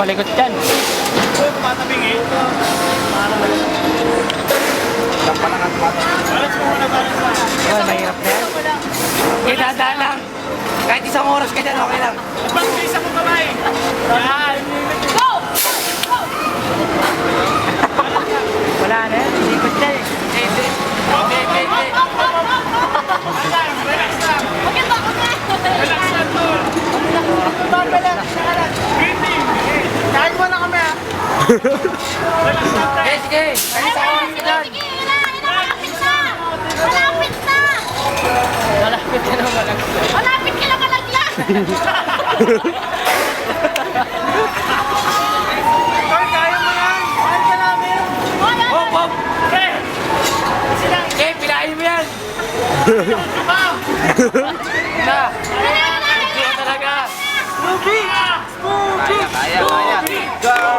Malikot yan. Tumatabing eh. Muna, balance mo. Yan, mahirap na yan. Okay, dadaan lang. Kahit isang oras ka dyan, okay lang. Pag-bisa mo kamay. Yan. Wala na yan. Likot yan eh. Sige, sige. Ay, sa akin ka dyan. Sige, yun na, yun na, malapit na. Malapit na. Malapit ka na malaglag. Malapit ka na malaglag. Tol, kaya mo yan. Mahal ka namin. Hop, hop. Okay. Okay, pilain mo yan. Ma'am. Na. Kaya talaga. Smokey! Smokey! Kaya, kaya, kaya. Go!